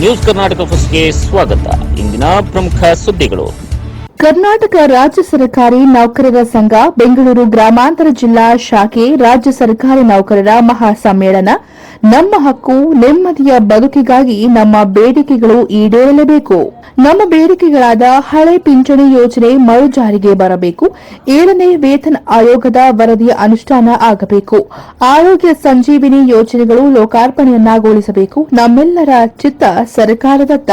News Karnataka ಫಸ್ಟ್ಗೆ ಸ್ವಾಗತ. ಇಂದಿನ ಪ್ರಮುಖ ಸುದ್ದಿಗಳು. ಕರ್ನಾಟಕ ರಾಜ್ಯ ಸರ್ಕಾರಿ ನೌಕರರ ಸಂಘ, ಬೆಂಗಳೂರು ಗ್ರಾಮಾಂತರ ಜಿಲ್ಲಾ ಶಾಖೆ ರಾಜ್ಯ ಸರ್ಕಾರಿ ನೌಕರರ ಮಹಾಸಮ್ಮೇಳನ. ನಮ್ಮ ಹಕ್ಕು, ನೆಮ್ಮದಿಯ ಬದುಕಿಗಾಗಿ ನಮ್ಮ ಬೇಡಿಕೆಗಳು ಈಡೇರಲೇಬೇಕು. ನಮ್ಮ ಬೇಡಿಕೆಗಳಾದ ಹಳೆ ಪಿಂಚಣಿ ಯೋಜನೆ ಮರು ಜಾರಿಗೆ ಬರಬೇಕು. ಏಳನೇ ವೇತನ ಆಯೋಗದ ವರದಿಯ ಅನುಷ್ಠಾನ ಆಗಬೇಕು. ಆರೋಗ್ಯ ಸಂಜೀವಿನಿ ಯೋಜನೆಗಳು ಲೋಕಾರ್ಪಣೆಯನ್ನಾಗೊಳಿಸಬೇಕು. ನಮ್ಮೆಲ್ಲರ ಚಿತ್ತ ಸರ್ಕಾರದತ್ತ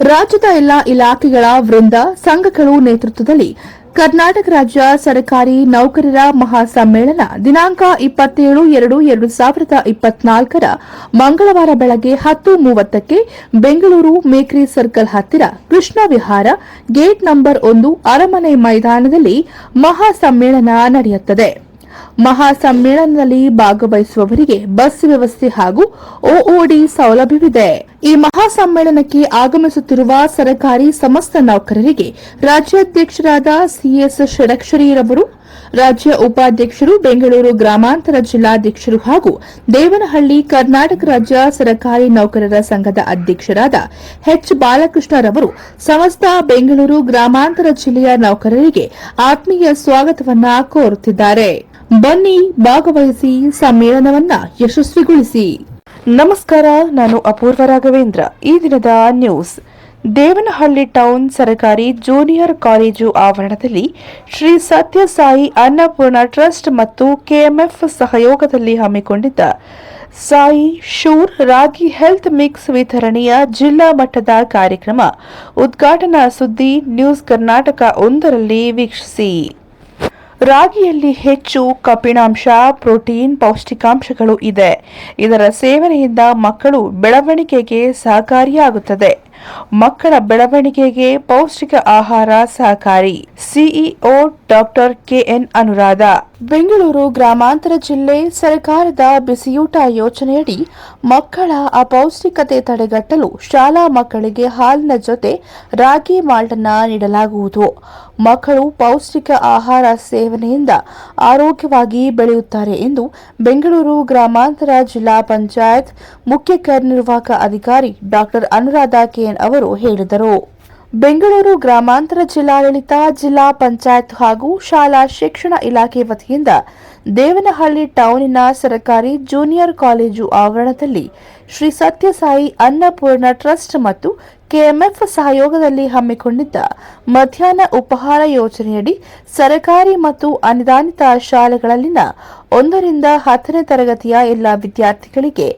ರಾಜ್ಯದ ಎಲ್ಲಾ ಇಲಾಖೆಗಳ ವೃಂದ, ಸಂಘಗಳು ನೇತೃತ್ವದಲ್ಲಿ ಕರ್ನಾಟಕ ರಾಜ್ಯ ಸರ್ಕಾರಿ ನೌಕರರ ಮಹಾಸಮ್ಮೇಳನ ದಿನಾಂಕ ಇಪ್ಪತ್ತೇಳು ಎರಡು ಎರಡು ಸಾವಿರದ ಇಪ್ಪತ್ನಾಲ್ಕರ ಮಂಗಳವಾರ ಬೆಳಗ್ಗೆ ಹತ್ತು ಮೂವತ್ತಕ್ಕೆ ಬೆಂಗಳೂರು ಮೇಕ್ರಿ ಸರ್ಕಲ್ ಹತ್ತಿರ ಕೃಷ್ಣ ವಿಹಾರ ಗೇಟ್ ನಂಬರ್ ಒಂದು ಅರಮನೆ ಮೈದಾನದಲ್ಲಿ ಮಹಾಸಮ್ಮೇಳನ ನಡೆಯುತ್ತದೆ. ಮಹಾಸಮ್ಮೇಳನದಲ್ಲಿ ಭಾಗವಹಿಸುವವರಿಗೆ ಬಸ್ ವ್ಯವಸ್ಥೆ ಹಾಗೂ ಒಒಡಿ ಸೌಲಭ್ಯವಿದೆ. ಈ ಮಹಾಸಮ್ಮೇಳನಕ್ಕೆ ಆಗಮಿಸುತ್ತಿರುವ ಸರ್ಕಾರಿ ಸಮಸ್ತ ನೌಕರರಿಗೆ ರಾಜ್ಯಾಧ್ಯಕ್ಷರಾದ ಸಿಎಸ್ ಷಡಕ್ಷರಿರವರು ರಾಜ್ಯ ಉಪಾಧ್ಯಕ್ಷರು, ಬೆಂಗಳೂರು ಗ್ರಾಮಾಂತರ ಜಿಲ್ಲಾಧ್ಯಕ್ಷರು ಹಾಗೂ ದೇವನಹಳ್ಳಿ ಕರ್ನಾಟಕ ರಾಜ್ಯ ಸರ್ಕಾರಿ ನೌಕರರ ಸಂಘದ ಅಧ್ಯಕ್ಷರಾದ ಎಚ್ ಬಾಲಕೃಷ್ಣರವರು ಸಮಸ್ತ ಬೆಂಗಳೂರು ಗ್ರಾಮಾಂತರ ಜಿಲ್ಲೆಯ ನೌಕರರಿಗೆ ಆತ್ಮೀಯ ಸ್ವಾಗತವನ್ನು ಕೋರುತ್ತಿದ್ದಾರೆ. ಬನ್ನಿ ಭಾಗವಹಿಸಿ ಸಮ್ಮೇಳನವನ್ನ ಯಶಸ್ವಿಗೊಳಿಸಿ. ನಮಸ್ಕಾರ, ನಾನು ಅಪೂರ್ವ ರಾಘವೇಂದ್ರ. ಈ ದಿನದ ನ್ಯೂಸ್. ದೇವನಹಳ್ಳಿ ಟೌನ್ ಸರ್ಕಾರಿ ಜೂನಿಯರ್ ಕಾಲೇಜು ಆವರಣದಲ್ಲಿ ಶ್ರೀ ಸತ್ಯಸಾಯಿ ಅನ್ನಪೂರ್ಣ ಟ್ರಸ್ಟ್ ಮತ್ತು ಕೆಎಂಎಫ್ ಸಹಯೋಗದಲ್ಲಿ ಹಮ್ಮಿಕೊಂಡಿದ್ದ Sai sure ragi health mix ವಿತರಣೆಯ ಜಿಲ್ಲಾ ಮಟ್ಟದ ಕಾರ್ಯಕ್ರಮ ಉದ್ಘಾಟನಾ ಸುದ್ದಿ ನ್ಯೂಸ್ ಕರ್ನಾಟಕ ಒಂದರಲ್ಲಿ ವೀಕ್ಷಿಸಿ. ರಾಗಿಯಲ್ಲಿ ಹೆಚ್ಚು ಕಬ್ಬಿಣಾಂಶ ಪ್ರೋಟೀನ್ ಪೌಷ್ಟಿಕಾಂಶಗಳು ಇದೆ. ಇದರ ಸೇವನೆಯಿಂದ ಮಕ್ಕಳು ಬೆಳವಣಿಗೆಗೆ ಸಹಕಾರಿಯಾಗುತ್ತದೆ. ಮಕ್ಕಳ ಬೆಳವಣಿಗೆಗೆ ಪೌಷ್ಟಿಕ ಆಹಾರ ಸಹಕಾರಿ. CEO doctor K N Anuradha. Bengaluru ಗ್ರಾಮಾಂತರ ಜಿಲ್ಲೆ ಸರ್ಕಾರದ ಬಿಸಿಯೂಟ ಯೋಜನೆಯಡಿ ಮಕ್ಕಳ ಅಪೌಷ್ಟಿಕತೆ ತಡೆಗಟ್ಟಲು ಶಾಲಾ ಮಕ್ಕಳಿಗೆ ಹಾಲಿನ ಜೊತೆ ರಾಗಿ ಮಾಲ್ಟನ್ನ ನೀಡಲಾಗುವುದು. ಮಕ್ಕಳು ಪೌಷ್ಟಿಕ ಆಹಾರ ಸೇವನೆಯಿಂದ ಆರೋಗ್ಯವಾಗಿ ಬೆಳೆಯುತ್ತಾರೆ ಎಂದು ಬೆಂಗಳೂರು ಗ್ರಾಮಾಂತರ ಜಿಲ್ಲಾ ಪಂಚಾಯತ್ ಮುಖ್ಯ ಕಾರ್ಯನಿರ್ವಾಹಕ ಅಧಿಕಾರಿ ಡಾಕ್ಟರ್ ಅನುರಾಧ ಕೆಎನ್ ಅವರು ಹೇಳಿದರು. ಬೆಂಗಳೂರು ಗ್ರಾಮಾಂತರ ಜಿಲ್ಲಾಡಳಿತ ಜಿಲ್ಲಾ ಪಂಚಾಯತ್ ಹಾಗೂ ಶಾಲಾ ಶಿಕ್ಷಣ ಇಲಾಖೆ ವತಿಯಿಂದ ದೇವನಹಳ್ಳಿ ಟೌನಿನ ಸರಕಾರಿ ಜೂನಿಯರ್ ಕಾಲೇಜು ಆವರಣದಲ್ಲಿ ಶ್ರೀ ಸತ್ಯಸಾಯಿ ಅನ್ನಪೂರ್ಣ ಟ್ರಸ್ಟ್ ಮತ್ತು ಕೆಎಂಎಫ್ ಸಹಯೋಗದಲ್ಲಿ ಹಮ್ಮಿಕೊಂಡಿದ್ದ ಮಧ್ಯಾಹ್ನ ಉಪಹಾರ ಯೋಜನೆಯಡಿ ಸರಕಾರಿ ಮತ್ತು ಅನುದಾನಿತ ಶಾಲೆಗಳಲ್ಲಿನ ಒಂದರಿಂದ ಹತ್ತನೇ ತರಗತಿಯ ಎಲ್ಲ ವಿದ್ಯಾರ್ಥಿಗಳಿಗೆ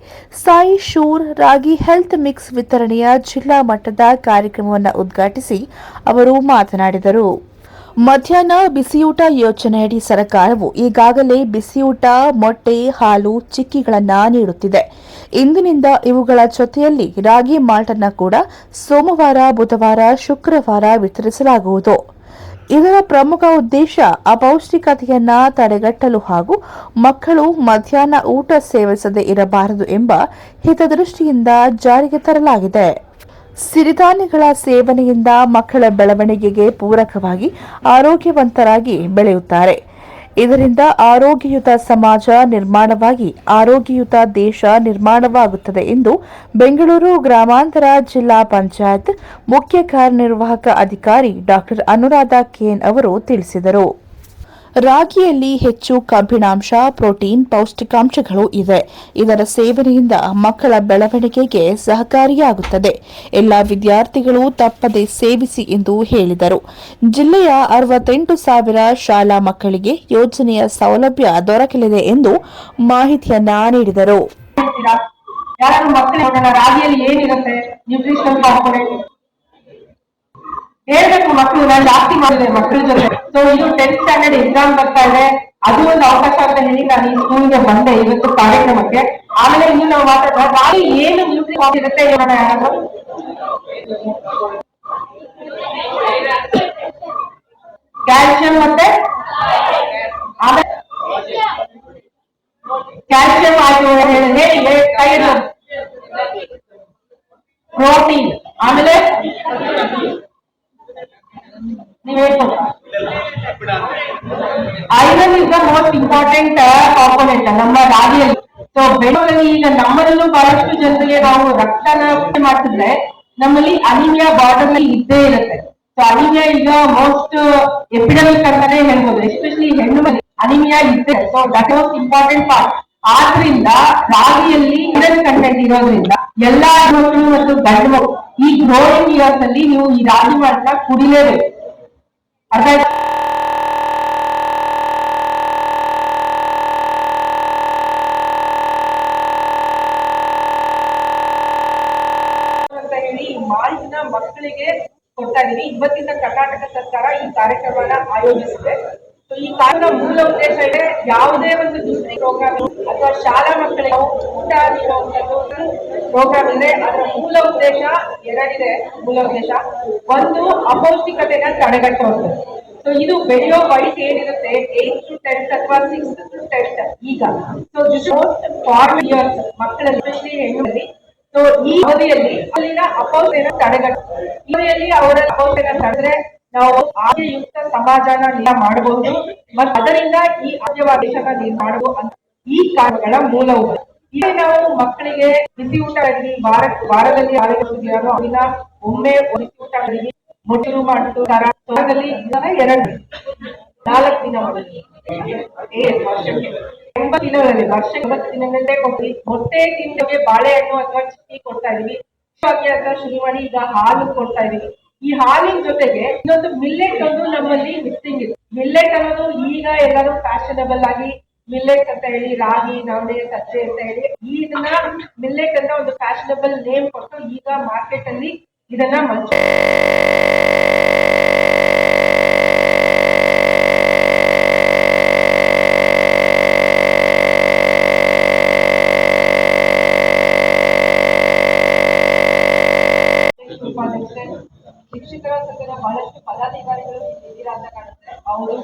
Sai sure ragi health mix ವಿತರಣೆಯ ಜಿಲ್ಲಾ ಮಟ್ಟದ ಕಾರ್ಯಕ್ರಮವನ್ನು ಉದ್ಘಾಟಿಸಿ ಅವರು ಮಾತನಾಡಿದರು. ಮಧ್ಯಾಹ್ನ ಬಿಸಿಯೂಟ ಯೋಜನೆಯಡಿ ಸರ್ಕಾರವು ಈಗಾಗಲೇ ಬಿಸಿಯೂಟ, ಮೊಟ್ಟೆ, ಹಾಲು, ಚಿಕ್ಕಿಗಳನ್ನು ನೀಡುತ್ತಿದೆ. ಇಂದಿನಿಂದ ಇವುಗಳ ಜೊತೆಯಲ್ಲಿ ರಾಗಿ ಮಾಲ್ಟನ್ನು ಕೂಡ ಸೋಮವಾರ, ಬುಧವಾರ, ಶುಕ್ರವಾರ ವಿತರಿಸಲಾಗುವುದು. ಇದರ ಪ್ರಮುಖ ಉದ್ದೇಶ ಅಪೌಷ್ಟಿಕತೆಯನ್ನ ತಡೆಗಟ್ಟಲು ಹಾಗೂ ಮಕ್ಕಳು ಮಧ್ಯಾಹ್ನ ಊಟ ಸೇವಿಸದೇ ಇರಬಾರದು ಎಂಬ ಹಿತದೃಷ್ಟಿಯಿಂದ ಜಾರಿಗೆ ತರಲಾಗಿದೆ. ಸಿರಿಧಾನ್ಯಗಳ ಸೇವನೆಯಿಂದ ಮಕ್ಕಳ ಬೆಳವಣಿಗೆಗೆ ಪೂರಕವಾಗಿ ಆರೋಗ್ಯವಂತರಾಗಿ ಬೆಳೆಯುತ್ತಾರೆ. ಇದರಿಂದ ಆರೋಗ್ಯಯುತ ಸಮಾಜ ನಿರ್ಮಾಣವಾಗಿ ಆರೋಗ್ಯಯುತ ದೇಶ ನಿರ್ಮಾಣವಾಗುತ್ತದೆ ಎಂದು ಬೆಂಗಳೂರು ಗ್ರಾಮಾಂತರ ಜಿಲ್ಲಾ ಪಂಚಾಯತ್ ಮುಖ್ಯ ಕಾರ್ಯನಿರ್ವಾಹಕ ಅಧಿಕಾರಿ ಡಾಕ್ಟರ್ ಅನುರಾಧ ಕೇನ್ ಅವರು ತಿಳಿಸಿದರು. ರಾಗಿಯಲ್ಲಿ ಹೆಚ್ಚು ಕಬ್ಬಿಣಾಂಶ, ಪ್ರೋಟೀನ್, ಪೌಷ್ಟಿಕಾಂಶಗಳು ಇವೆ. ಇದರ ಸೇವನೆಯಿಂದ ಮಕ್ಕಳ ಬೆಳವಣಿಗೆಗೆ ಸಹಕಾರಿಯಾಗುತ್ತದೆ. ಎಲ್ಲ ವಿದ್ಯಾರ್ಥಿಗಳು ತಪ್ಪದೆ ಸೇವಿಸಿ ಎಂದು ಹೇಳಿದರು. ಜಿಲ್ಲೆಯ ಅರವತ್ತೆಂಟು ಸಾವಿರ ಶಾಲಾ ಮಕ್ಕಳಿಗೆ ಯೋಜನೆಯ ಸೌಲಭ್ಯ ದೊರಕಲಿದೆ ಎಂದು ಮಾಹಿತಿಯನ್ನ ನೀಡಿದರು. ರಾಗಿಯಲ್ಲಿ ಏನಿರುತ್ತೆ? ಹೇಳ್ಬೇಕು ಮಕ್ಕಳು ನಾನು ಜಾಸ್ತಿ ಮಾಡಿದೆ ಮಕ್ಕಳ ಜೊತೆ ಸೊ ಇದು ಟೆಂತ್ ಸ್ಟ್ಯಾಂಡರ್ಡ್ ಎಕ್ಸಾಮ್ ಬರ್ತಾ ಇದೆ ಅದು ಒಂದು ಅವಕಾಶ ಅಂತ ಹೇಳಿ ನಾನು ಈ ಸ್ಕೂಲ್ಗೆ ಬಂದೆ ಇವತ್ತು ಕಾರ್ಯಕ್ರಮಕ್ಕೆ ಆಮೇಲೆ ಇನ್ನು ನಾವು ಮಾತಾಡೋಣ ರಾಗಿ ಏನು ನ್ಯೂಟ್ರಿಷನ್ ಇರುತ್ತೆ ಹೇಳೋಣ ಯಾರಾದ್ರೂ ಕ್ಯಾಲ್ಸಿಯಂ ಮತ್ತೆ ಆಮೇಲೆ ಕ್ಯಾಲ್ಸಿಯಂ ಆಯ್ತು ಹೇಳಿ ಹೇಳಿ ಹೇಳಿ, ಕೈ ಇಡು. ಪ್ರೋಟೀನ್ ಆಮೇಲೆ ನೀವ್ ಹೇಳ್ಬೋದು iron is the most important component ನಮ್ಮ ರಾಗಿಯಲ್ಲಿ ಸೊ ಬೆಳವಣಿಗೆ ಈಗ ನಮ್ಮಲ್ಲೂ ಬಹಳಷ್ಟು ಜನರಿಗೆ ನಾವು ರಕ್ತನ ಮಾಡ್ತಿದ್ರೆ ನಮ್ಮಲ್ಲಿ ಅನಿಮಿಯಾ ಬಾರ್ಡರ್ನಲ್ಲಿ ಇದ್ದೇ ಇರುತ್ತೆ. ಸೊ ಅನಿಮಿಯಾ ಈಗ ಮೋಸ್ಟ್ ಎಪಿಡಮಿಕ್ ಅಂತಾನೆ ಹೇಳ್ಬೋದು. ಎಸ್ಪೆಷಲಿ ಹೆಣ್ಣು ಮನೆ, ಅನಿಮಿಯಾ ಇದ್ದೆ. So that most important part ಆದ್ರಿಂದ ರಾಗಿಯಲ್ಲಿ ಐರನ್ ಕಂಟೆಂಟ್ ಇರೋದ್ರಿಂದ ಎಲ್ಲಾ ಮಕ್ಕಳು ಮತ್ತು ಗಂಡು ಈ ಗ್ರೋಯಿಂಗ್ ಇಯರ್ಸ್ ಅಲ್ಲಿ ನೀವು ಈ ರಾಗಿ ಮಾತ್ರ ಕುಡಿಲೇಬೇಕು. ಅರ್ಥ ಕೊಡ್ತಾ ಇದೀವಿ ಇವತ್ತಿಂದ ಕರ್ನಾಟಕ ಸರ್ಕಾರ ಈ ಕಾರ್ಯಕ್ರಮನ ಆಯೋಜಿಸಿದೆ. ಸೊ ಈ ಕಾರ್ಯಕ್ರಮ ಮೂಲ ಉದ್ದೇಶ ಇದೆ ಯಾವುದೇ ಒಂದು ದುಸ್ತಿ ಪ್ರೋಗ್ರಾಮ್ ಅಥವಾ ಶಾಲಾ ಮಕ್ಕಳಿಗೆ ಊಟ ನೀಡುವಂಥದ್ದು ಪ್ರೋಗ್ರಾಮ್ ಇದೆ ಅದರ ಮೂಲ ಉದ್ದೇಶ ಎರಡಿದೆ. ಮೂಲ ಉದ್ದೇಶ ಒಂದು ಅಪೌಷ್ಟಿಕತೆನ ತಡೆಗಟ್ಟುವಂಥದ್ದು. ಸೊ ಇದು ಬೆಳೆಯೋ ವಯಸ್ಸು ಏನಿರುತ್ತೆ? ಏಟ್ ಟು ಟೆಂತ್ ಅಥವಾ ಸಿಕ್ಸ್ ಟು ಟೆಂತ್ ಈಗ. ಸೊ ಮೋಸ್ಟ್ ಫಾರ್ಮ್ ಇಯರ್ಸ್ ಮಕ್ಕಳ ಎಸ್ಪೆಷಲಿ ಸೊ ಈ ಅವಧಿಯಲ್ಲಿ ಅಲ್ಲಿನ ಅಪೌಷ್ಟಿನ ತಡೆಗಟ್ಟ ಈ ಅವಧಿಯಲ್ಲಿ ಅವರ ಅಪೌಷ್ಟಿನ ತಡೆದ್ರೆ ನಾವು ಆದ್ಯಯುಕ್ತ ಸಮಾಜನ ಮಾಡಬಹುದು ಮತ್ತು ಅದರಿಂದ ಈ ಆರೋಗ್ಯವಾದ ದೇಶನ ನಿರ್ಮಾಣ ಈ ಕಾರ್ಯಗಳ ಮೂಲ ಈಗ ನಾವು ಮಕ್ಕಳಿಗೆ ಬಿಸಿ ಊಟ ಅಡಿಗೆ ವಾರ ವಾರದಲ್ಲಿ ಆರೋಗ್ಯ ಅಲ್ಲಿನ ಒಮ್ಮೆ ಬಿಸಿ ಊಟ ಅಡಿಗೆ ಮೊಟ್ಟರು ಮಾಡಿತು ತರ ವಾರದಲ್ಲಿ ಇದನ್ನ ಎರಡು ನಾಲ್ಕು ದಿನ ಎಂಬತ್ತು ದಿನಗಳಲ್ಲಿ ವರ್ಷ ಎಂಬತ್ತು ದಿನಗಳಲ್ಲೇ ಮೊಟ್ಟೆ ತಿಂದವರಿಗೆ ಬಾಳೆಹಣ್ಣು ಅಥವಾ ಚಿಕ್ಕಿ ಕೊಡ್ತಾ ಇದೀವಿ ಅಂತ ಶುರು ಮಾಡಿ ಈಗ ಹಾಲು ಕೊಡ್ತಾ ಇದೀವಿ ಈ ಹಾಲಿನ ಜೊತೆಗೆ ಇನ್ನೊಂದು ಮಿಲ್ಲೆಟ್ ಒಂದು ನಮ್ಮಲ್ಲಿ ಮಿಸ್ಸಿಂಗ್ ಇದೆ ಮಿಲ್ಲೆಟ್ ಅನ್ನೋದು ಈಗ ಎಲ್ಲರೂ ಫ್ಯಾಷನಬಲ್ ಆಗಿ ಮಿಲ್ಲೆಟ್ ಅಂತ ಹೇಳಿ, ರಾಗಿ ನವಣೆ ಸಜ್ಜೆ ಅಂತ ಹೇಳಿ, ಇದನ್ನ ಮಿಲ್ಲೆಟ್ ಅಂತ ಒಂದು ಫ್ಯಾಷನಬಲ್ ನೇಮ್ ಕೊಟ್ಟು ಈಗ ಮಾರ್ಕೆಟ್ ಅಲ್ಲಿ ಇದನ್ನ ಮಂಚ ಅವರು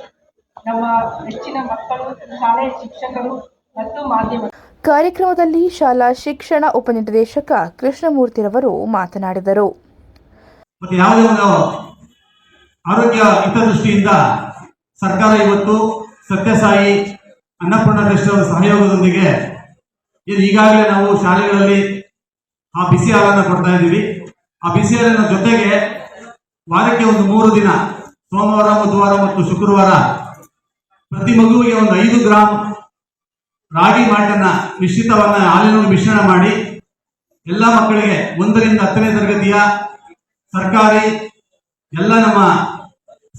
ನಮ್ಮ ಹೆಚ್ಚಿನ ಮಕ್ಕಳು ಶಾಲೆಯ ಶಿಕ್ಷಕರು ಮತ್ತು ಮಾಧ್ಯಮ ಕಾರ್ಯಕ್ರಮದಲ್ಲಿ ಶಾಲಾ ಶಿಕ್ಷಣ ಉಪನಿರ್ದೇಶಕ ಕೃಷ್ಣಮೂರ್ತಿರವರು ಮಾತನಾಡಿದರು. ಮತ್ತೆ ಯಾವುದೇ ಒಂದು ಆರೋಗ್ಯ ಹಿತದೃಷ್ಟಿಯಿಂದ ಸರ್ಕಾರ ಇವತ್ತು ಸತ್ಯಸಾಯಿ ಅನ್ನಪೂರ್ಣ ಟ್ರಸ್ಟ್ ಸಹಯೋಗದೊಂದಿಗೆ ಇದು ಈಗಾಗಲೇ ನಾವು ಶಾಲೆಗಳಲ್ಲಿ ಆ ಬಿಸಿ ಹಾಲನ್ನು ಕೊಡ್ತಾ ಇದ್ದೀವಿ. ಆ ಬಿಸಿ ಹಾಲಿನ ಜೊತೆಗೆ ವಾರಕ್ಕೆ ಒಂದು ಮೂರು ದಿನ ಸೋಮವಾರ, ಬುಧವಾರ ಮತ್ತು ಶುಕ್ರವಾರ ಪ್ರತಿ ಮಗುವಿಗೆ ಒಂದು ಐದು ಗ್ರಾಮ್ ರಾಗಿ ಮಾಟನ್ನ ಮಿಶ್ರಿತವನ್ನ ಹಾಲಿನ ಮಿಶ್ರಣ ಮಾಡಿ ಎಲ್ಲ ಮಕ್ಕಳಿಗೆ ಒಂದರಿಂದ ಹತ್ತನೇ ತರಗತಿಯ ಸರ್ಕಾರಿ, ಎಲ್ಲ ನಮ್ಮ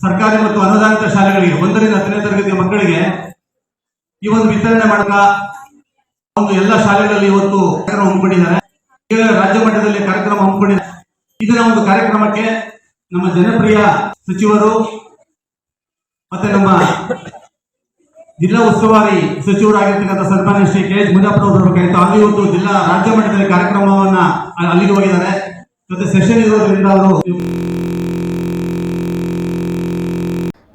ಸರ್ಕಾರಿ ಮತ್ತು ಅನುದಾನಿತ ಶಾಲೆಗಳಿಗೆ ಒಂದರಿಂದ ಹತ್ತನೇ ತರಗತಿಯ ಮಕ್ಕಳಿಗೆ ಈ ಒಂದು ವಿತರಣೆ ಮಾಡಕ ಒಂದು ಎಲ್ಲ ಶಾಲೆಗಳಲ್ಲಿ ಇವತ್ತು ಕಾರ್ಯಕ್ರಮ ಹಮ್ಮಿಕೊಂಡಿದ್ದಾರೆ. ರಾಜ್ಯ ಮಟ್ಟದಲ್ಲಿ ಕಾರ್ಯಕ್ರಮ ಹಮ್ಮಿಕೊಂಡಿದ್ದಾರೆ. ಇದರ ಒಂದು ಕಾರ್ಯಕ್ರಮಕ್ಕೆ ನಮ್ಮ ಜನಪ್ರಿಯ ಸಚಿವರು ಮತ್ತೆ ನಮ್ಮ ಜಿಲ್ಲಾ ಉಸ್ತುವಾರಿ ಸಚಿವರಾಗಿರ್ತಕ್ಕಂಥ ಸನ್ಮಾನ್ಯ ಶ್ರೀ ಕೆ ಅವರು ಬೇಕಾಗಿತ್ತು ಅಲ್ಲಿ ಒಂದು ಜಿಲ್ಲಾ ರಾಜ್ಯ ಮಟ್ಟದಲ್ಲಿ ಕಾರ್ಯಕ್ರಮವನ್ನ ಅಲ್ಲಿಗೆ ಹೋಗಿದ್ದಾರೆ. ಮತ್ತೆ ಸೆಷನ್ ಇರೋದ್ರಿಂದ ಅವರು?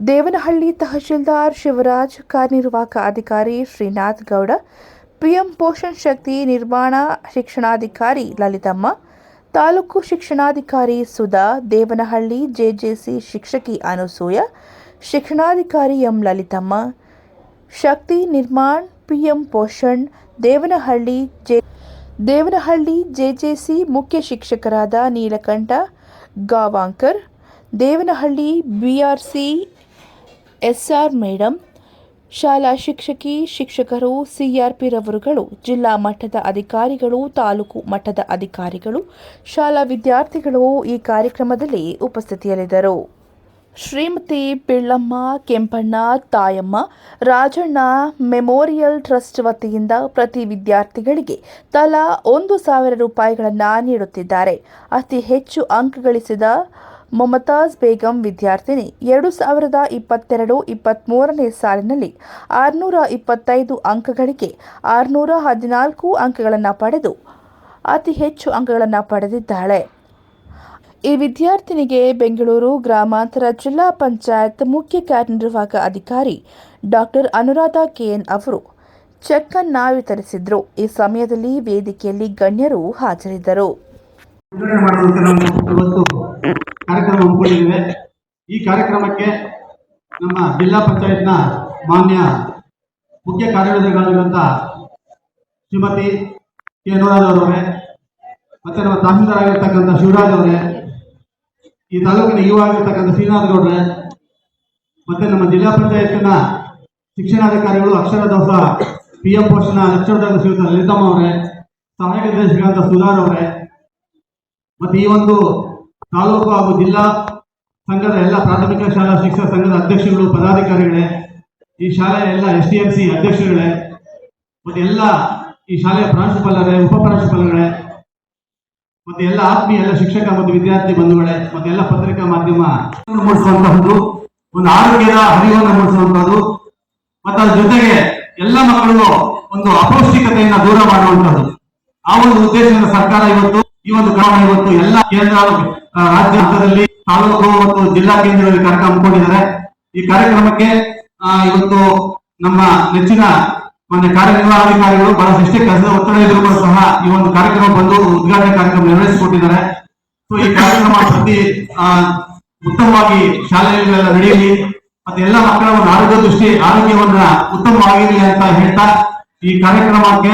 ದೇವನಹಳ್ಳಿ ತಹಶೀಲ್ದಾರ್ ಶಿವರಾಜ್, ಕಾರ್ಯನಿರ್ವಾಹಕ ಅಧಿಕಾರಿ ಶ್ರೀನಾಥ್ ಗೌಡ, ಪಿಎಂ ಪೋಷಣ್ ಶಕ್ತಿ ನಿರ್ಮಾಣ ಶಿಕ್ಷಣಾಧಿಕಾರಿ ಲಲಿತಮ್ಮ ತಾಲೂಕು ಶಿಕ್ಷಣಾಧಿಕಾರಿ ಸುಧಾ ದೇವನಹಳ್ಳಿ ಜೆಜೆಸಿ ಶಿಕ್ಷಕಿ ಅನುಸೂಯ, ಶಿಕ್ಷಣಾಧಿಕಾರಿ M Lalithamma, Shakti Nirman PM Poshan, Devanahalli J Devanahalli JJC ಮುಖ್ಯ ಶಿಕ್ಷಕರಾದ Neelakanta, Gavankar, Devanahalli BRC SR madam ಶಾಲಾ ಶಿಕ್ಷಕಿ, ಶಿಕ್ಷಕರು ಸಿಆರ್ಪಿ ರವರುಗಳು, ಜಿಲ್ಲಾ ಮಟ್ಟದ ಅಧಿಕಾರಿಗಳು, ತಾಲೂಕು ಮಟ್ಟದ ಅಧಿಕಾರಿಗಳು, ಶಾಲಾ ವಿದ್ಯಾರ್ಥಿಗಳು ಈ ಕಾರ್ಯಕ್ರಮದಲ್ಲಿ ಉಪಸ್ಥಿತಿಯಲ್ಲಿದ್ದರು. ಶ್ರೀಮತಿ ಪಿಳ್ಳಮ್ಮ ಕೆಂಪಣ್ಣ, ತಾಯಮ್ಮ, ರಾಜಣ್ಣ ಮೆಮೋರಿಯಲ್ ಟ್ರಸ್ಟ್ ವತಿಯಿಂದ ಪ್ರತಿ ವಿದ್ಯಾರ್ಥಿಗಳಿಗೆ ತಲಾ ಒಂದು ಸಾವಿರ ರೂಪಾಯಿಗಳನ್ನು ನೀಡುತ್ತಿದ್ದಾರೆ. ಅತಿ ಹೆಚ್ಚು ಅಂಕ ಗಳಿಸಿದ ಮೊಮತಾಜ್ ಬೇಗಂ ವಿದ್ಯಾರ್ಥಿನಿ, ಎರಡು ಸಾವಿರದ ಇಪ್ಪತ್ತೆರಡು ಇಪ್ಪತ್ತ್ಮೂರನೇ ಸಾಲಿನಲ್ಲಿ ಆರುನೂರ ಇಪ್ಪತ್ತೈದು ಅಂಕಗಳಿಗೆ ಆರುನೂರ ಹದಿನಾಲ್ಕು ಅಂಕಗಳನ್ನು ಪಡೆದು, ಅತಿ ಹೆಚ್ಚು ಅಂಕಗಳನ್ನು ಪಡೆದಿದ್ದಾಳೆ. ಈ ವಿದ್ಯಾರ್ಥಿನಿಗೆ ಬೆಂಗಳೂರು ಗ್ರಾಮಾಂತರ ಜಿಲ್ಲಾ ಪಂಚಾಯತ್ ಮುಖ್ಯ ಕಾರ್ಯನಿರ್ವಾಹಕ ಅಧಿಕಾರಿ ಡಾಕ್ಟರ್ ಅನುರಾಧ ಕೆಎನ್ ಅವರು ಚೆಕ್ ವಿತರಿಸಿದ್ರು. ಈ ಸಮಯದಲ್ಲಿ ವೇದಿಕೆಯಲ್ಲಿ ಗಣ್ಯರು ಹಾಜರಿದ್ದರು. ಕಾರ್ಯಕ್ರಮ ಹಮ್ಮಿಕೊಂಡಿದ್ದೇವೆ. ಈ ಕಾರ್ಯಕ್ರಮಕ್ಕೆ ನಮ್ಮ ಜಿಲ್ಲಾ ಪಂಚಾಯತ್ನ ಮಾನ್ಯ ಮುಖ್ಯ ಕಾರ್ಯದರ್ಶಿಗಳಾಗಿರುವಂಥ ಶ್ರೀಮತಿ ಕೆ ಅನುರಾಜ್ ಅವರವರೇ ಮತ್ತೆ ನಮ್ಮ ತಹಸೀಲ್ದಾರ್ ಆಗಿರ್ತಕ್ಕಂಥ ಶಿವರಾಜ್ ಅವರೇ, ಈ ತಾಲೂಕಿನ ಯುವ ಆಗಿರ್ತಕ್ಕಂಥ ಶ್ರೀನಾಥ್ ಗೌಡ್ರೆ, ಮತ್ತೆ ನಮ್ಮ ಜಿಲ್ಲಾ ಪಂಚಾಯತ್ನ ಶಿಕ್ಷಣಾಧಿಕಾರಿಗಳು ಅಕ್ಷರ ದೋಸ ಪಿ ಎಂ ಪೋಷಣ ಅಕ್ಷರ ಶ್ರೀಯುತ ಲಲಿತಮ್ಮ ಅವರೇ, ಸಹಾಯಕ ನಿರ್ದೇಶಕರಾದ ಸುಧಾರ್ ಅವರೇ, ಮತ್ತೆ ಈ ಒಂದು ತಾಲೂಕು ಹಾಗೂ ಜಿಲ್ಲಾ ಸಂಘದ ಎಲ್ಲ ಪ್ರಾಥಮಿಕ ಶಾಲಾ ಶಿಕ್ಷಕ ಸಂಘದ ಅಧ್ಯಕ್ಷರುಗಳು, ಪದಾಧಿಕಾರಿಗಳೇ, ಈ ಶಾಲೆಯ ಎಲ್ಲ ಎಸ್ ಟಿ ಎಂ ಸಿ ಅಧ್ಯಕ್ಷರುಗಳೇ, ಮತ್ತೆ ಎಲ್ಲ ಈ ಶಾಲೆಯ ಪ್ರಾಂಶುಪಾಲರೇ, ಉಪ ಪ್ರಾಂಶುಪಾಲರೇ ಮತ್ತೆ ಎಲ್ಲ ಆತ್ಮೀಯ ಎಲ್ಲ ಶಿಕ್ಷಕ ಮತ್ತು ವಿದ್ಯಾರ್ಥಿ ಬಂಧುಗಳೇ, ಮತ್ತೆ ಎಲ್ಲ ಪತ್ರಿಕಾ ಮಾಧ್ಯಮ ಮೂಡಿಸುವಂತಹದ್ದು ಒಂದು ಆರೋಗ್ಯದ ಹರಿವನ್ನು ಮೂಡಿಸುವಂತಹದ್ದು ಮತ್ತು ಅದ್ರ ಜೊತೆಗೆ ಎಲ್ಲ ಮಕ್ಕಳಿಗೂ ಒಂದು ಅಪೌಷ್ಟಿಕತೆಯನ್ನು ದೂರ ಮಾಡುವಂತಹದ್ದು. ಆ ಒಂದು ಉದ್ದೇಶದಿಂದ ಸರ್ಕಾರ ಇವತ್ತು ಈ ಒಂದು ಕ್ರಮ ಇವತ್ತು ಎಲ್ಲ ಕೇಂದ್ರ ರಾಜ್ಯ ಹಂತದಲ್ಲಿ ತಾಲೂಕು ಮತ್ತು ಜಿಲ್ಲಾ ಕೇಂದ್ರದಲ್ಲಿ ಕಾರ್ಯಕ್ರಮ ಹಮ್ಮಿಕೊಂಡಿದ್ದಾರೆ ಈ ಕಾರ್ಯಕ್ರಮಕ್ಕೆ ಇವತ್ತು ನಮ್ಮ ನೆಚ್ಚಿನ ಮಾನ್ಯ ಕಾರ್ಯನಿರ್ವಹಣಾಧಿಕಾರಿಗಳು ಬಹಳ ಎಷ್ಟೇ ಕೆಲಸದ ಒತ್ತಡ ಇದ್ರು ಕೂಡ ಸಹ ಈ ಒಂದು ಕಾರ್ಯಕ್ರಮ ಬಂದು ಉದ್ಘಾಟನೆ ಕಾರ್ಯಕ್ರಮ ನೆರವೇರಿಸಿಕೊಟ್ಟಿದ್ದಾರೆ. ಸೊ ಈ ಕಾರ್ಯಕ್ರಮ ಪ್ರತಿ ಉತ್ತಮವಾಗಿ ಶಾಲೆಗಳೆಲ್ಲ ನಡೆಯಲಿ, ಮತ್ತೆ ಎಲ್ಲ ಮಕ್ಕಳ ಒಂದು ಆರೋಗ್ಯ ದೃಷ್ಟಿ, ಆರೋಗ್ಯವನ್ನ ಉತ್ತಮವಾಗಿರಲಿ ಅಂತ ಹೇಳ್ತಾ ಈ ಕಾರ್ಯಕ್ರಮಕ್ಕೆ